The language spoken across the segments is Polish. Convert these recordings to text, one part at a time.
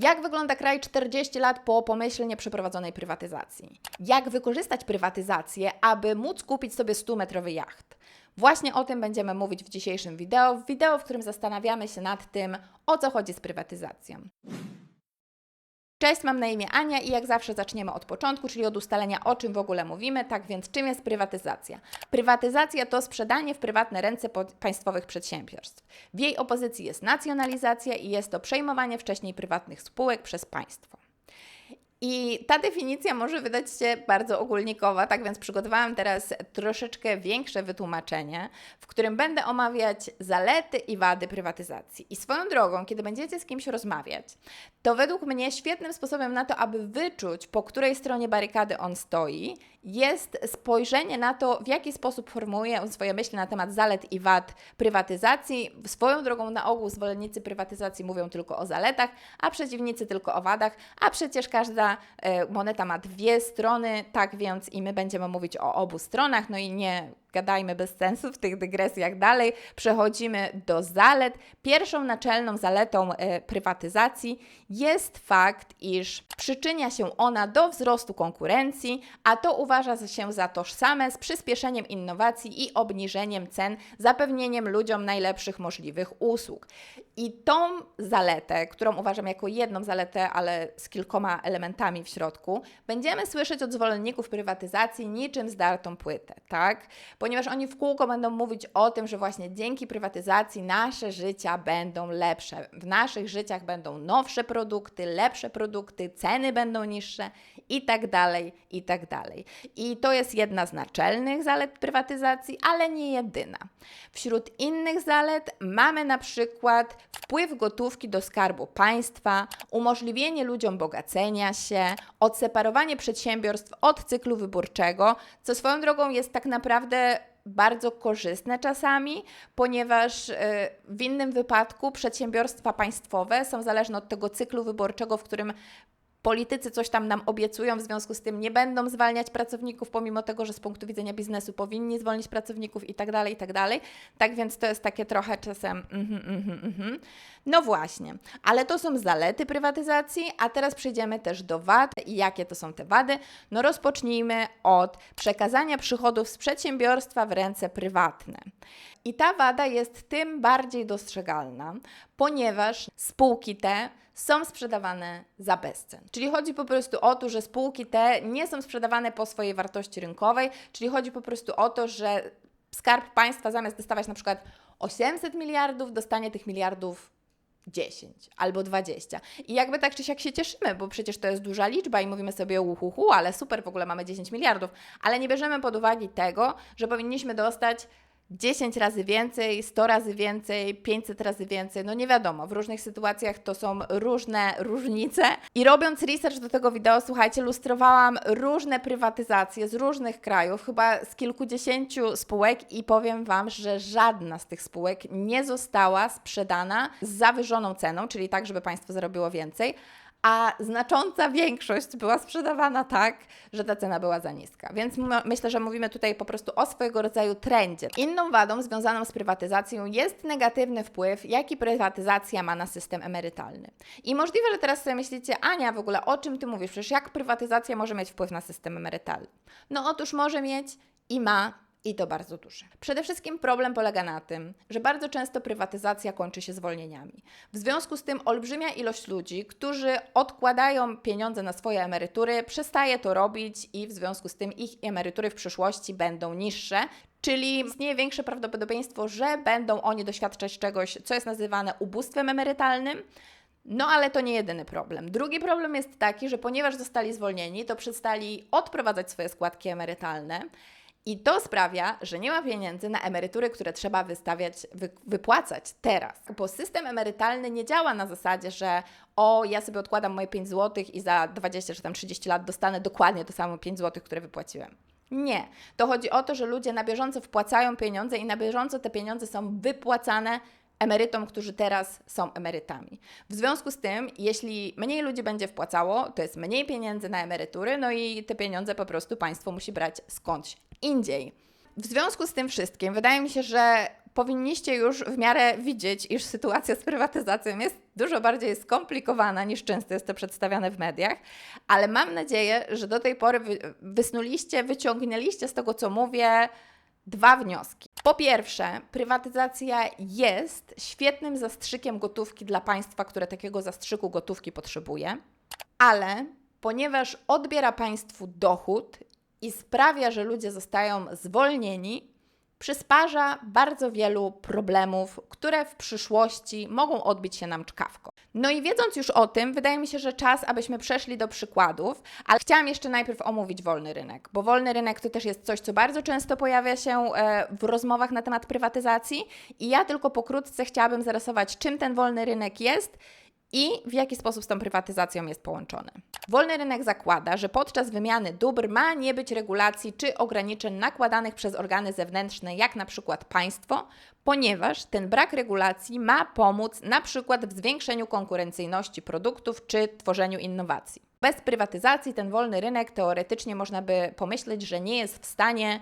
Jak wygląda kraj 40 lat po pomyślnie przeprowadzonej prywatyzacji? Jak wykorzystać prywatyzację, aby móc kupić sobie 100-metrowy jacht? Właśnie o tym będziemy mówić w dzisiejszym wideo, w wideo, w którym zastanawiamy się nad tym, o co chodzi z prywatyzacją. Cześć, mam na imię Ania i jak zawsze zaczniemy od początku, czyli od ustalenia o czym w ogóle mówimy. Tak więc czym jest prywatyzacja? Prywatyzacja to sprzedanie w prywatne ręce państwowych przedsiębiorstw. W jej opozycji jest nacjonalizacja i jest to przejmowanie wcześniej prywatnych spółek przez państwo. I ta definicja może wydać się bardzo ogólnikowa, tak więc przygotowałam teraz troszeczkę większe wytłumaczenie, w którym będę omawiać zalety i wady prywatyzacji. I swoją drogą, kiedy będziecie z kimś rozmawiać, to według mnie świetnym sposobem na to, aby wyczuć, po której stronie barykady on stoi, jest spojrzenie na to, w jaki sposób formułuje on swoje myśli na temat zalet i wad prywatyzacji. Swoją drogą na ogół zwolennicy prywatyzacji mówią tylko o zaletach, a przeciwnicy tylko o wadach, a przecież każda e, moneta ma dwie strony, tak więc i my będziemy mówić o obu stronach, no i nie gadajmy bez sensu w tych dygresjach dalej. Przechodzimy do zalet. Pierwszą naczelną zaletą e, prywatyzacji jest fakt, iż przyczynia się ona do wzrostu konkurencji, a to uważa się za tożsame z przyspieszeniem innowacji i obniżeniem cen, zapewnieniem ludziom najlepszych możliwych usług. I tą zaletę, którą uważam jako jedną zaletę, ale z kilkoma elementami w środku, będziemy słyszeć od zwolenników prywatyzacji niczym zdartą płytę, tak? Ponieważ oni w kółko będą mówić o tym, że właśnie dzięki prywatyzacji nasze życia będą lepsze. W naszych życiach będą nowsze produkty, lepsze produkty, ceny będą niższe i tak dalej, i tak dalej. I to jest jedna z naczelnych zalet prywatyzacji, ale nie jedyna. Wśród innych zalet mamy na przykład wpływ gotówki do skarbu państwa, umożliwienie ludziom bogacenia się, odseparowanie przedsiębiorstw od cyklu wyborczego, co swoją drogą jest tak naprawdę bardzo korzystne czasami, ponieważ y, w innym wypadku przedsiębiorstwa państwowe są zależne od tego cyklu wyborczego, w którym politycy coś tam nam obiecują, w związku z tym nie będą zwalniać pracowników, pomimo tego, że z punktu widzenia biznesu powinni zwolnić pracowników i tak dalej, i tak dalej. Tak więc to jest takie trochę czasem mhm, mhm, mhm. No właśnie, ale to są zalety prywatyzacji, a teraz przejdziemy też do wad i jakie to są te wady. No rozpocznijmy od przekazania przychodów z przedsiębiorstwa w ręce prywatne. I ta wada jest tym bardziej dostrzegalna, ponieważ spółki te są sprzedawane za bezcen. Czyli chodzi po prostu o to, że spółki te nie są sprzedawane po swojej wartości rynkowej, czyli chodzi po prostu o to, że Skarb Państwa zamiast dostawać na przykład 800 miliardów, dostanie tych miliardów 10 albo 20. I jakby tak czy siak się cieszymy, bo przecież to jest duża liczba i mówimy sobie uhuhu, ale super, w ogóle mamy 10 miliardów, ale nie bierzemy pod uwagę tego, że powinniśmy dostać 10 razy więcej, 100 razy więcej, 500 razy więcej, no nie wiadomo, w różnych sytuacjach to są różne różnice. I robiąc research do tego wideo, słuchajcie, lustrowałam różne prywatyzacje z różnych krajów, chyba z kilkudziesięciu spółek i powiem Wam, że żadna z tych spółek nie została sprzedana z zawyżoną ceną, czyli tak, żeby państwo zarobiło więcej, a znacząca większość była sprzedawana tak, że ta cena była za niska. Więc myślę, że mówimy tutaj po prostu o swojego rodzaju trendzie. Inną wadą związaną z prywatyzacją jest negatywny wpływ, jaki prywatyzacja ma na system emerytalny. I możliwe, że teraz sobie myślicie, Ania, w ogóle o czym ty mówisz? Przecież jak prywatyzacja może mieć wpływ na system emerytalny? No otóż może mieć i ma i to bardzo duże. Przede wszystkim problem polega na tym, że bardzo często prywatyzacja kończy się zwolnieniami. W związku z tym olbrzymia ilość ludzi, którzy odkładają pieniądze na swoje emerytury, przestaje to robić i w związku z tym ich emerytury w przyszłości będą niższe. Czyli istnieje większe prawdopodobieństwo, że będą oni doświadczać czegoś, co jest nazywane ubóstwem emerytalnym. No ale to nie jedyny problem. Drugi problem jest taki, że ponieważ zostali zwolnieni, to przestali odprowadzać swoje składki emerytalne. I to sprawia, że nie ma pieniędzy na emerytury, które trzeba wystawiać, wy, wypłacać teraz. Bo system emerytalny nie działa na zasadzie, że o, ja sobie odkładam moje 5 zł i za 20 czy tam 30 lat dostanę dokładnie to samo 5 zł, które wypłaciłem. Nie. To chodzi o to, że ludzie na bieżąco wpłacają pieniądze i na bieżąco te pieniądze są wypłacane emerytom, którzy teraz są emerytami. W związku z tym, jeśli mniej ludzi będzie wpłacało, to jest mniej pieniędzy na emerytury, no i te pieniądze po prostu państwo musi brać skądś indziej. W związku z tym wszystkim wydaje mi się, że powinniście już w miarę widzieć, iż sytuacja z prywatyzacją jest dużo bardziej skomplikowana niż często jest to przedstawiane w mediach, ale mam nadzieję, że do tej pory wy, wysnuliście, wyciągnęliście z tego, co mówię, dwa wnioski. Po pierwsze, prywatyzacja jest świetnym zastrzykiem gotówki dla państwa, które takiego zastrzyku gotówki potrzebuje, ale ponieważ odbiera państwu dochód i sprawia, że ludzie zostają zwolnieni, przysparza bardzo wielu problemów, które w przyszłości mogą odbić się nam czkawką. No i wiedząc już o tym, wydaje mi się, że czas, abyśmy przeszli do przykładów, ale chciałam jeszcze najpierw omówić wolny rynek, bo wolny rynek to też jest coś, co bardzo często pojawia się e, w rozmowach na temat prywatyzacji i ja tylko pokrótce chciałabym zarysować, czym ten wolny rynek jest i w jaki sposób z tą prywatyzacją jest połączony. Wolny rynek zakłada, że podczas wymiany dóbr ma nie być regulacji czy ograniczeń nakładanych przez organy zewnętrzne, jak na przykład państwo, ponieważ ten brak regulacji ma pomóc na przykład w zwiększeniu konkurencyjności produktów czy tworzeniu innowacji. Bez prywatyzacji ten wolny rynek teoretycznie można by pomyśleć, że nie jest w stanie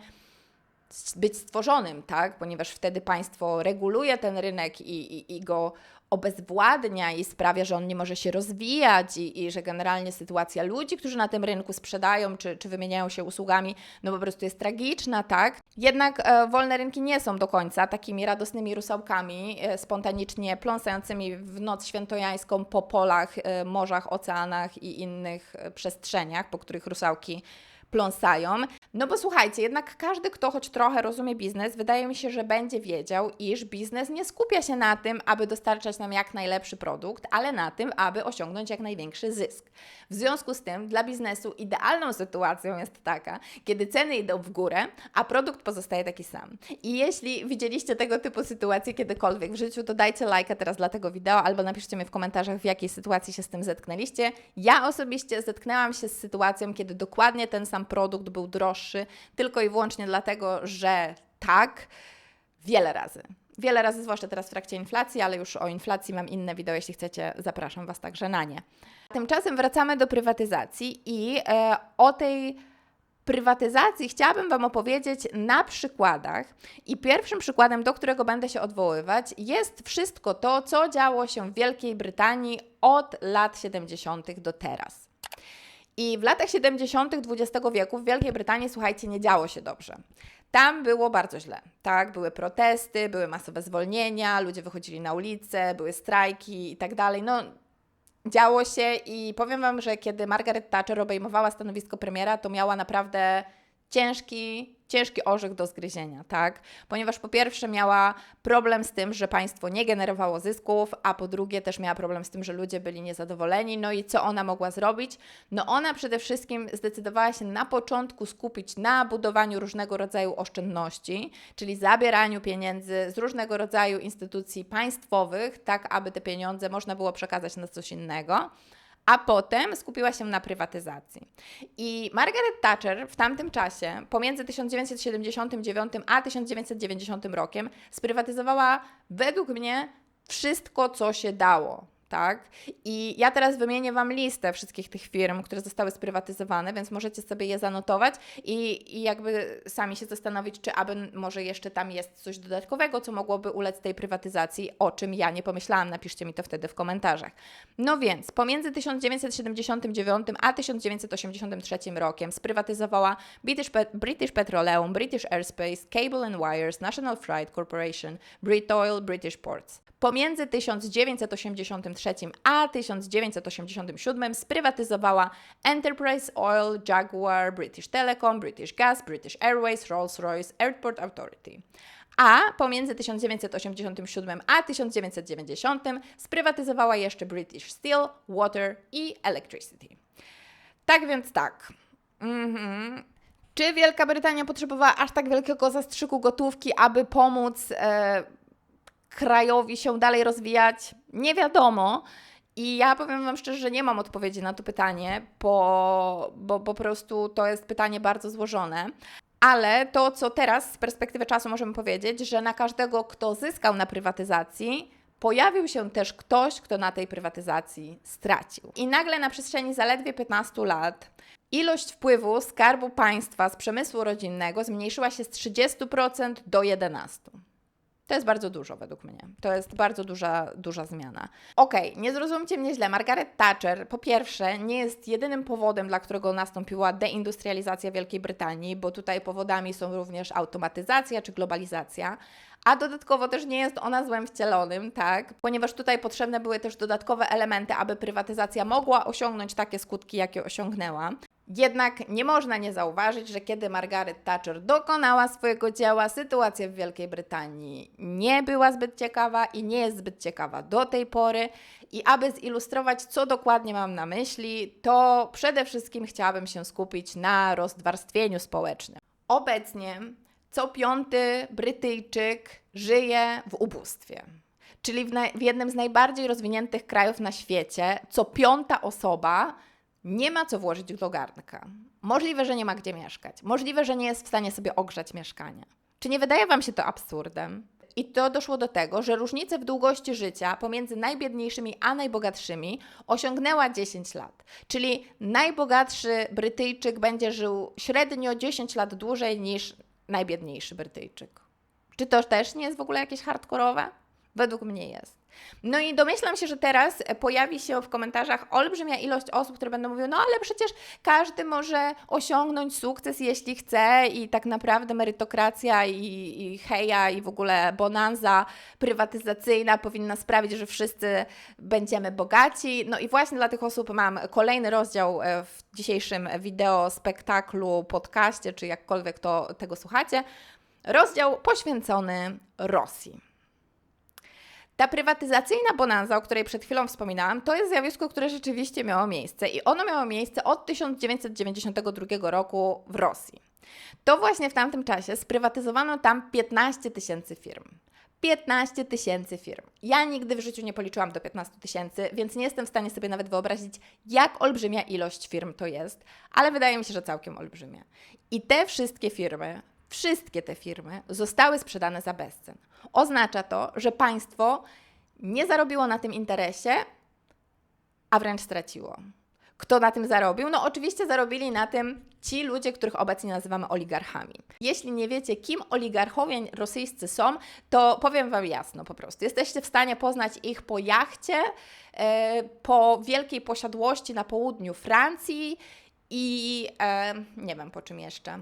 być stworzonym, tak? ponieważ wtedy państwo reguluje ten rynek i, i, i go obezwładnia i sprawia, że on nie może się rozwijać i, i, że generalnie sytuacja ludzi, którzy na tym rynku sprzedają czy, czy wymieniają się usługami, no po prostu jest tragiczna, tak? Jednak e, wolne rynki nie są do końca takimi radosnymi rusałkami, e, spontanicznie pląsającymi w noc świętojańską po polach, e, morzach, oceanach i innych e, przestrzeniach, po których rusałki pląsają. No bo słuchajcie, jednak każdy, kto choć trochę rozumie biznes, wydaje mi się, że będzie wiedział, iż biznes nie skupia się na tym, aby dostarczać nam jak najlepszy produkt, ale na tym, aby osiągnąć jak największy zysk. W związku z tym dla biznesu idealną sytuacją jest taka, kiedy ceny idą w górę, a produkt pozostaje taki sam. I jeśli widzieliście tego typu sytuacje kiedykolwiek w życiu, to dajcie lajka teraz dla tego wideo albo napiszcie mi w komentarzach, w jakiej sytuacji się z tym zetknęliście. Ja osobiście zetknęłam się z sytuacją, kiedy dokładnie ten sam produkt był droższy, tylko i wyłącznie dlatego, że tak, wiele razy. Wiele razy, zwłaszcza teraz w trakcie inflacji, ale już o inflacji mam inne wideo, jeśli chcecie, zapraszam Was także na nie. Tymczasem wracamy do prywatyzacji i e, o tej prywatyzacji chciałabym Wam opowiedzieć na przykładach. I pierwszym przykładem, do którego będę się odwoływać, jest wszystko to, co działo się w Wielkiej Brytanii od lat 70. do teraz. I w latach 70. XX wieku w Wielkiej Brytanii, słuchajcie, nie działo się dobrze. Tam było bardzo źle, tak? Były protesty, były masowe zwolnienia, ludzie wychodzili na ulicę, były strajki i tak dalej. No, działo się i powiem Wam, że kiedy Margaret Thatcher obejmowała stanowisko premiera, to miała naprawdę ciężki, ciężki orzech do zgryzienia, tak? Ponieważ po pierwsze miała problem z tym, że państwo nie generowało zysków, a po drugie też miała problem z tym, że ludzie byli niezadowoleni. No i co ona mogła zrobić? No ona przede wszystkim zdecydowała się na początku skupić na budowaniu różnego rodzaju oszczędności, czyli zabieraniu pieniędzy z różnego rodzaju instytucji państwowych, tak aby te pieniądze można było przekazać na coś innego a potem skupiła się na prywatyzacji. I Margaret Thatcher w tamtym czasie, pomiędzy 1979 a 1990 rokiem, sprywatyzowała według mnie wszystko, co się dało tak? I ja teraz wymienię Wam listę wszystkich tych firm, które zostały sprywatyzowane, więc możecie sobie je zanotować i, i jakby sami się zastanowić, czy aby może jeszcze tam jest coś dodatkowego, co mogłoby ulec tej prywatyzacji, o czym ja nie pomyślałam. Napiszcie mi to wtedy w komentarzach. No więc, pomiędzy 1979 a 1983 rokiem sprywatyzowała British, British Petroleum, British Airspace, Cable and Wires, National Freight Corporation, Brit Oil, British Ports. Pomiędzy 1983 a 1987 sprywatyzowała Enterprise Oil, Jaguar, British Telecom, British Gas, British Airways, Rolls-Royce, Airport Authority. A pomiędzy 1987 a 1990 sprywatyzowała jeszcze British Steel, Water i Electricity. Tak więc tak. Mhm. Czy Wielka Brytania potrzebowała aż tak wielkiego zastrzyku gotówki, aby pomóc e, krajowi się dalej rozwijać? Nie wiadomo. I ja powiem Wam szczerze, że nie mam odpowiedzi na to pytanie, bo, bo po prostu to jest pytanie bardzo złożone. Ale to, co teraz z perspektywy czasu możemy powiedzieć, że na każdego, kto zyskał na prywatyzacji, pojawił się też ktoś, kto na tej prywatyzacji stracił. I nagle na przestrzeni zaledwie 15 lat ilość wpływu skarbu państwa z przemysłu rodzinnego zmniejszyła się z 30% do 11%. To jest bardzo dużo według mnie. To jest bardzo duża, duża zmiana. Okej, nie zrozumcie mnie źle. Margaret Thatcher po pierwsze nie jest jedynym powodem, dla którego nastąpiła deindustrializacja Wielkiej Brytanii, bo tutaj powodami są również automatyzacja czy globalizacja. A dodatkowo też nie jest ona złem wcielonym, tak? Ponieważ tutaj potrzebne były też dodatkowe elementy, aby prywatyzacja mogła osiągnąć takie skutki, jakie osiągnęła. Jednak nie można nie zauważyć, że kiedy Margaret Thatcher dokonała swojego dzieła, sytuacja w Wielkiej Brytanii nie była zbyt ciekawa i nie jest zbyt ciekawa do tej pory. I aby zilustrować, co dokładnie mam na myśli, to przede wszystkim chciałabym się skupić na rozwarstwieniu społecznym. Obecnie co piąty Brytyjczyk żyje w ubóstwie. Czyli w, w jednym z najbardziej rozwiniętych krajów na świecie, co piąta osoba nie ma co włożyć do garnka. Możliwe, że nie ma gdzie mieszkać. Możliwe, że nie jest w stanie sobie ogrzać mieszkania. Czy nie wydaje Wam się to absurdem? I to doszło do tego, że różnica w długości życia pomiędzy najbiedniejszymi a najbogatszymi osiągnęła 10 lat. Czyli najbogatszy Brytyjczyk będzie żył średnio 10 lat dłużej niż najbiedniejszy Brytyjczyk. Czy to też nie jest w ogóle jakieś hardkorowe? Według mnie jest. No i domyślam się, że teraz pojawi się w komentarzach olbrzymia ilość osób, które będą mówiły, no ale przecież każdy może osiągnąć sukces, jeśli chce i tak naprawdę merytokracja i, i heja i w ogóle bonanza prywatyzacyjna powinna sprawić, że wszyscy będziemy bogaci. No i właśnie dla tych osób mam kolejny rozdział e, w dzisiejszym wideo, spektaklu, podcaście, czy jakkolwiek to tego słuchacie. Rozdział poświęcony Rosji. Ta prywatyzacyjna bonanza, o której przed chwilą wspominałam, to jest zjawisko, które rzeczywiście miało miejsce i ono miało miejsce od 1992 roku w Rosji. To właśnie w tamtym czasie sprywatyzowano tam 15 tysięcy firm. 15 tysięcy firm. Ja nigdy w życiu nie policzyłam do 15 tysięcy, więc nie jestem w stanie sobie nawet wyobrazić, jak olbrzymia ilość firm to jest, ale wydaje mi się, że całkiem olbrzymia. I te wszystkie firmy, wszystkie te firmy zostały sprzedane za bezcen. Oznacza to, że państwo nie zarobiło na tym interesie, a wręcz straciło. Kto na tym zarobił? No oczywiście zarobili na tym ci ludzie, których obecnie nazywamy oligarchami. Jeśli nie wiecie, kim oligarchowie rosyjscy są, to powiem Wam jasno po prostu. Jesteście w stanie poznać ich po jachcie, e, po wielkiej posiadłości na południu Francji i e, nie wiem po czym jeszcze.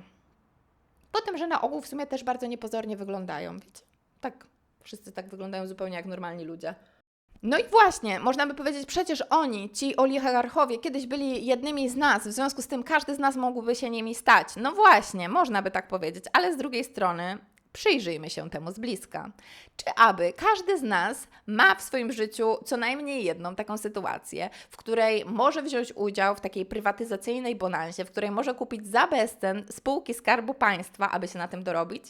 Po tym, że na ogół w sumie też bardzo niepozornie wyglądają, wiecie? Tak, wszyscy tak wyglądają zupełnie jak normalni ludzie. No i właśnie, można by powiedzieć, przecież oni, ci oligarchowie, kiedyś byli jednymi z nas, w związku z tym każdy z nas mógłby się nimi stać. No właśnie, można by tak powiedzieć, ale z drugiej strony przyjrzyjmy się temu z bliska. Czy aby każdy z nas ma w swoim życiu co najmniej jedną taką sytuację, w której może wziąć udział w takiej prywatyzacyjnej bonanzie, w której może kupić za bezcen spółki Skarbu Państwa, aby się na tym dorobić?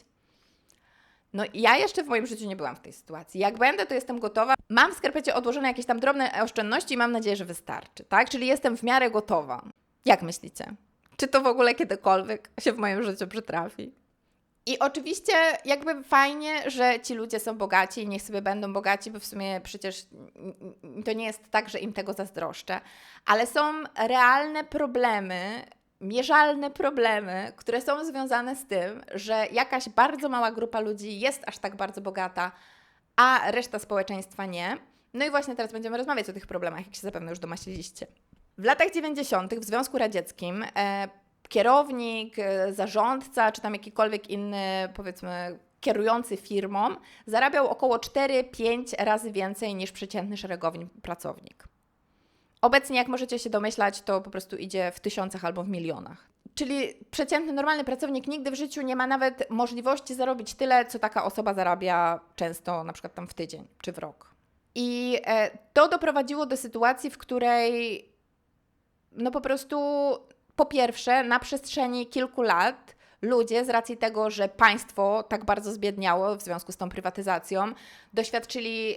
No ja jeszcze w moim życiu nie byłam w tej sytuacji. Jak będę, to jestem gotowa. Mam w skarpecie odłożone jakieś tam drobne oszczędności i mam nadzieję, że wystarczy, tak? Czyli jestem w miarę gotowa. Jak myślicie? Czy to w ogóle kiedykolwiek się w moim życiu przytrafi? I oczywiście jakby fajnie, że ci ludzie są bogaci i niech sobie będą bogaci, bo w sumie przecież to nie jest tak, że im tego zazdroszczę, ale są realne problemy, mierzalne problemy, które są związane z tym, że jakaś bardzo mała grupa ludzi jest aż tak bardzo bogata, a reszta społeczeństwa nie. No i właśnie teraz będziemy rozmawiać o tych problemach, jak się zapewne już domyśliliście. W latach 90. w Związku Radzieckim e, kierownik, e, zarządca, czy tam jakikolwiek inny, powiedzmy, kierujący firmą, zarabiał około 4-5 razy więcej niż przeciętny szeregowy pracownik. Obecnie, jak możecie się domyślać, to po prostu idzie w tysiącach albo w milionach. Czyli przeciętny, normalny pracownik nigdy w życiu nie ma nawet możliwości zarobić tyle, co taka osoba zarabia często na przykład tam w tydzień czy w rok. I e, to doprowadziło do sytuacji, w której no po prostu po pierwsze, na przestrzeni kilku lat ludzie, z racji tego, że państwo tak bardzo zbiedniało w związku z tą prywatyzacją, doświadczyli y,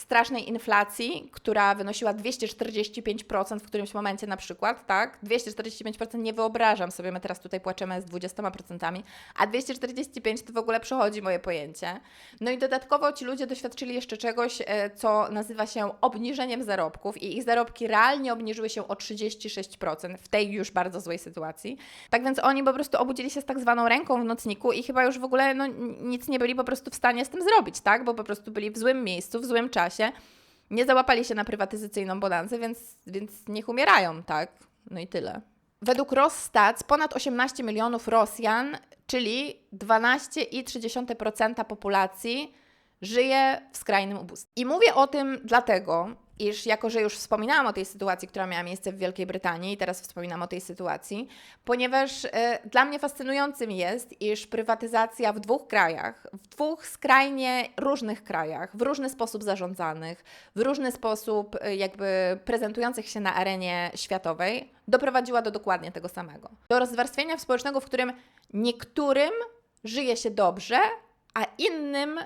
strasznej inflacji, która wynosiła 245% w którymś momencie na przykład, tak? 245% nie wyobrażam sobie, my teraz tutaj płaczemy z 20%, a 245 to w ogóle przechodzi moje pojęcie. No i dodatkowo ci ludzie doświadczyli jeszcze czegoś, y, co nazywa się obniżeniem zarobków i ich zarobki realnie obniżyły się o 36% w tej już bardzo złej sytuacji. Tak więc oni po prostu obudzili się z tak ręką w nocniku i chyba już w ogóle no, nic nie byli po prostu w stanie z tym zrobić, tak? Bo po prostu byli w złym miejscu, w złym czasie. Nie załapali się na prywatyzacyjną bonanzę, więc, więc niech umierają, tak? No i tyle. Według Rosstats ponad 18 milionów Rosjan, czyli 12,3% populacji, żyje w skrajnym ubóstwie. I mówię o tym dlatego, iż jako, że już wspominałam o tej sytuacji, która miała miejsce w Wielkiej Brytanii i teraz wspominam o tej sytuacji, ponieważ y, dla mnie fascynującym jest, iż prywatyzacja w dwóch krajach, w dwóch skrajnie różnych krajach, w różny sposób zarządzanych, w różny sposób y, jakby prezentujących się na arenie światowej, doprowadziła do dokładnie tego samego. Do rozwarstwienia społecznego, w którym niektórym żyje się dobrze, a innym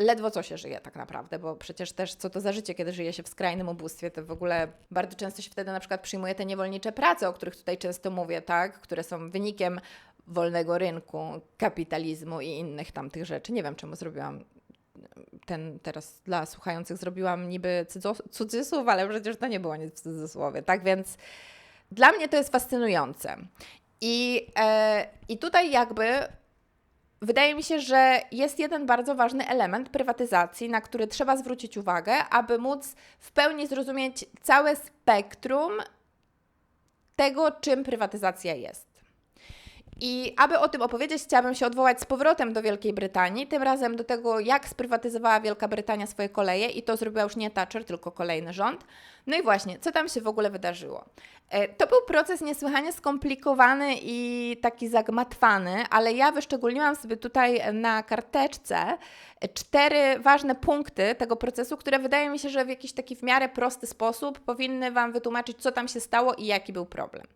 ledwo co się żyje tak naprawdę, bo przecież też co to za życie, kiedy żyje się w skrajnym ubóstwie, to w ogóle bardzo często się wtedy na przykład przyjmuje te niewolnicze prace, o których tutaj często mówię, tak, które są wynikiem wolnego rynku, kapitalizmu i innych tamtych rzeczy. Nie wiem, czemu zrobiłam ten teraz dla słuchających zrobiłam niby cudzysłów, ale przecież to nie było nic w cudzysłowie, tak więc dla mnie to jest fascynujące. I, e, I tutaj jakby Wydaje mi się, że jest jeden bardzo ważny element prywatyzacji, na który trzeba zwrócić uwagę, aby móc w pełni zrozumieć całe spektrum tego, czym prywatyzacja jest. I aby o tym opowiedzieć, chciałabym się odwołać z powrotem do Wielkiej Brytanii, tym razem do tego, jak sprywatyzowała Wielka Brytania swoje koleje i to zrobiła już nie Thatcher, tylko kolejny rząd. No i właśnie, co tam się w ogóle wydarzyło? E, to był proces niesłychanie skomplikowany i taki zagmatwany, ale ja wyszczególniłam sobie tutaj na karteczce cztery ważne punkty tego procesu, które wydaje mi się, że w jakiś taki w miarę prosty sposób powinny Wam wytłumaczyć, co tam się stało i jaki był problem.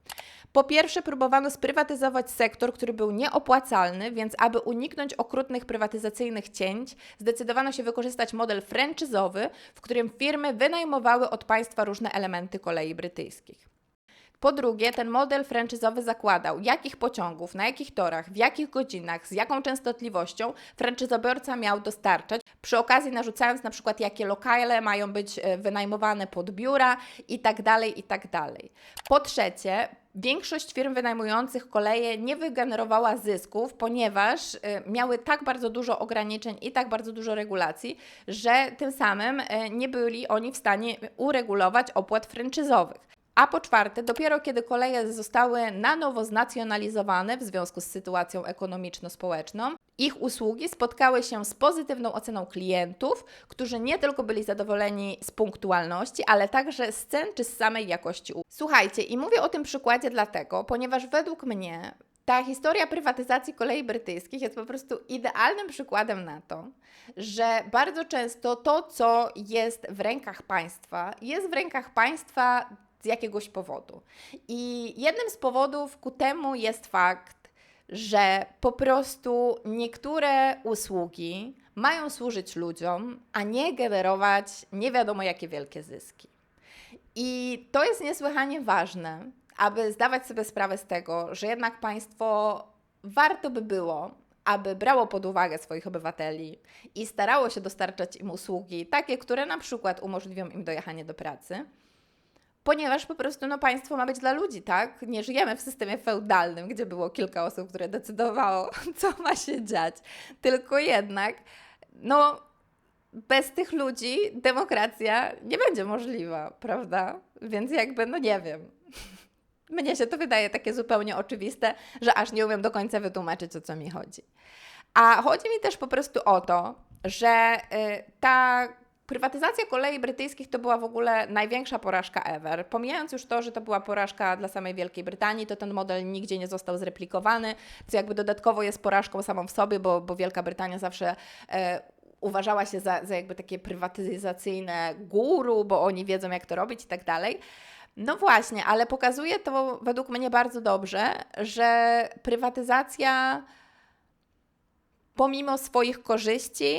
Po pierwsze, próbowano sprywatyzować sektor, który był nieopłacalny, więc aby uniknąć okrutnych prywatyzacyjnych cięć, zdecydowano się wykorzystać model franczyzowy, w którym firmy wynajmowały od państwa różne elementy kolei brytyjskich. Po drugie, ten model franczyzowy zakładał, jakich pociągów, na jakich torach, w jakich godzinach, z jaką częstotliwością franczyzobiorca miał dostarczać, przy okazji narzucając na przykład, jakie lokale mają być e, wynajmowane pod biura i tak dalej, i tak. Po trzecie, Większość firm wynajmujących koleje nie wygenerowała zysków, ponieważ y, miały tak bardzo dużo ograniczeń i tak bardzo dużo regulacji, że tym samym y, nie byli oni w stanie uregulować opłat franczyzowych. A po czwarte, dopiero kiedy koleje zostały na nowo znacjonalizowane w związku z sytuacją ekonomiczno-społeczną, ich usługi spotkały się z pozytywną oceną klientów, którzy nie tylko byli zadowoleni z punktualności, ale także z cen czy z samej jakości usług. Słuchajcie, i mówię o tym przykładzie dlatego, ponieważ według mnie ta historia prywatyzacji kolei brytyjskich jest po prostu idealnym przykładem na to, że bardzo często to, co jest w rękach państwa, jest w rękach państwa z jakiegoś powodu. I jednym z powodów ku temu jest fakt, że po prostu niektóre usługi mają służyć ludziom, a nie generować nie wiadomo jakie wielkie zyski. I to jest niesłychanie ważne, aby zdawać sobie sprawę z tego, że jednak państwo warto by było, aby brało pod uwagę swoich obywateli i starało się dostarczać im usługi, takie, które na przykład umożliwią im dojechanie do pracy ponieważ po prostu no, państwo ma być dla ludzi, tak? Nie żyjemy w systemie feudalnym, gdzie było kilka osób, które decydowało, co ma się dziać. Tylko jednak, no, bez tych ludzi demokracja nie będzie możliwa, prawda? Więc jakby, no nie wiem. Mnie się to wydaje takie zupełnie oczywiste, że aż nie umiem do końca wytłumaczyć, o co mi chodzi. A chodzi mi też po prostu o to, że y, ta Prywatyzacja kolei brytyjskich to była w ogóle największa porażka ever. Pomijając już to, że to była porażka dla samej Wielkiej Brytanii, to ten model nigdzie nie został zreplikowany, co jakby dodatkowo jest porażką samą w sobie, bo, bo Wielka Brytania zawsze e, uważała się za, za jakby takie prywatyzacyjne guru, bo oni wiedzą jak to robić i tak dalej. No właśnie, ale pokazuje to według mnie bardzo dobrze, że prywatyzacja pomimo swoich korzyści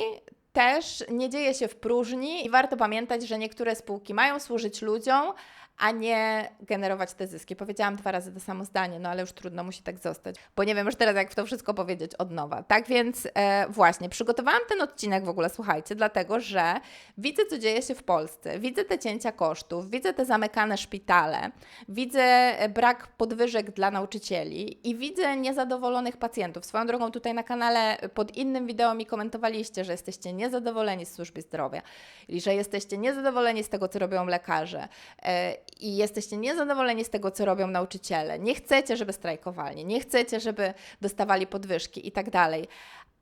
też nie dzieje się w próżni i warto pamiętać, że niektóre spółki mają służyć ludziom, a nie generować te zyski. Powiedziałam dwa razy to samo zdanie, no ale już trudno, musi tak zostać, bo nie wiem już teraz, jak to wszystko powiedzieć od nowa. Tak więc e, właśnie, przygotowałam ten odcinek w ogóle, słuchajcie, dlatego, że widzę, co dzieje się w Polsce, widzę te cięcia kosztów, widzę te zamykane szpitale, widzę e, brak podwyżek dla nauczycieli i widzę niezadowolonych pacjentów. Swoją drogą tutaj na kanale pod innym wideo mi komentowaliście, że jesteście niezadowoleni z służby zdrowia i że jesteście niezadowoleni z tego, co robią lekarze e, i jesteście niezadowoleni z tego, co robią nauczyciele. Nie chcecie, żeby strajkowali, nie chcecie, żeby dostawali podwyżki i tak dalej.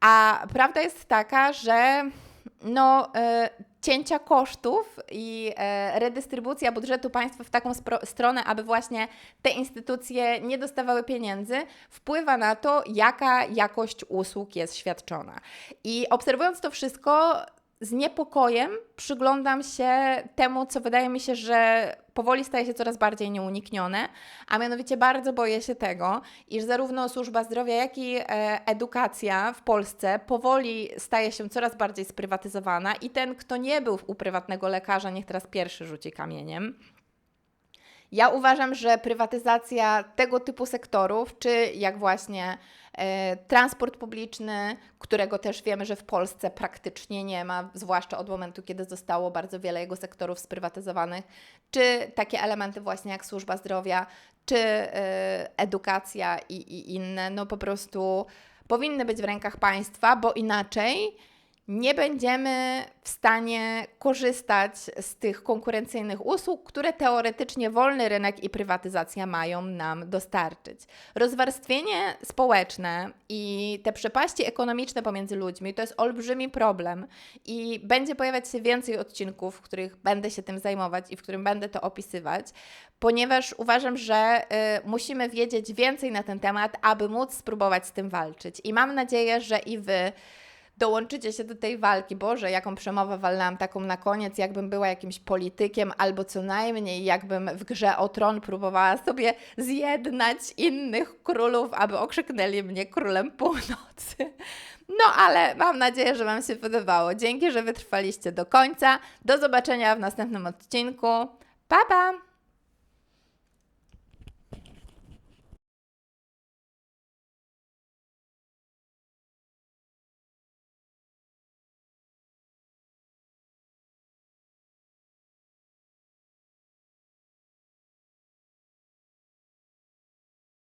A prawda jest taka, że no, e, cięcia kosztów i e, redystrybucja budżetu państwa w taką stronę, aby właśnie te instytucje nie dostawały pieniędzy, wpływa na to, jaka jakość usług jest świadczona. I obserwując to wszystko, z niepokojem przyglądam się temu, co wydaje mi się, że powoli staje się coraz bardziej nieuniknione, a mianowicie bardzo boję się tego, iż zarówno służba zdrowia, jak i e, edukacja w Polsce powoli staje się coraz bardziej sprywatyzowana i ten, kto nie był u prywatnego lekarza, niech teraz pierwszy rzuci kamieniem. Ja uważam, że prywatyzacja tego typu sektorów, czy jak właśnie transport publiczny, którego też wiemy, że w Polsce praktycznie nie ma, zwłaszcza od momentu, kiedy zostało bardzo wiele jego sektorów sprywatyzowanych, czy takie elementy właśnie jak służba zdrowia, czy e, edukacja i, i inne, no po prostu powinny być w rękach państwa, bo inaczej nie będziemy w stanie korzystać z tych konkurencyjnych usług, które teoretycznie wolny rynek i prywatyzacja mają nam dostarczyć. Rozwarstwienie społeczne i te przepaści ekonomiczne pomiędzy ludźmi to jest olbrzymi problem i będzie pojawiać się więcej odcinków, w których będę się tym zajmować i w którym będę to opisywać, ponieważ uważam, że y, musimy wiedzieć więcej na ten temat, aby móc spróbować z tym walczyć. I mam nadzieję, że i wy dołączycie się do tej walki. Boże, jaką przemowę walnęłam taką na koniec, jakbym była jakimś politykiem, albo co najmniej jakbym w grze o tron próbowała sobie zjednać innych królów, aby okrzyknęli mnie królem północy. No ale mam nadzieję, że Wam się podobało. Dzięki, że wytrwaliście do końca. Do zobaczenia w następnym odcinku. Pa, pa!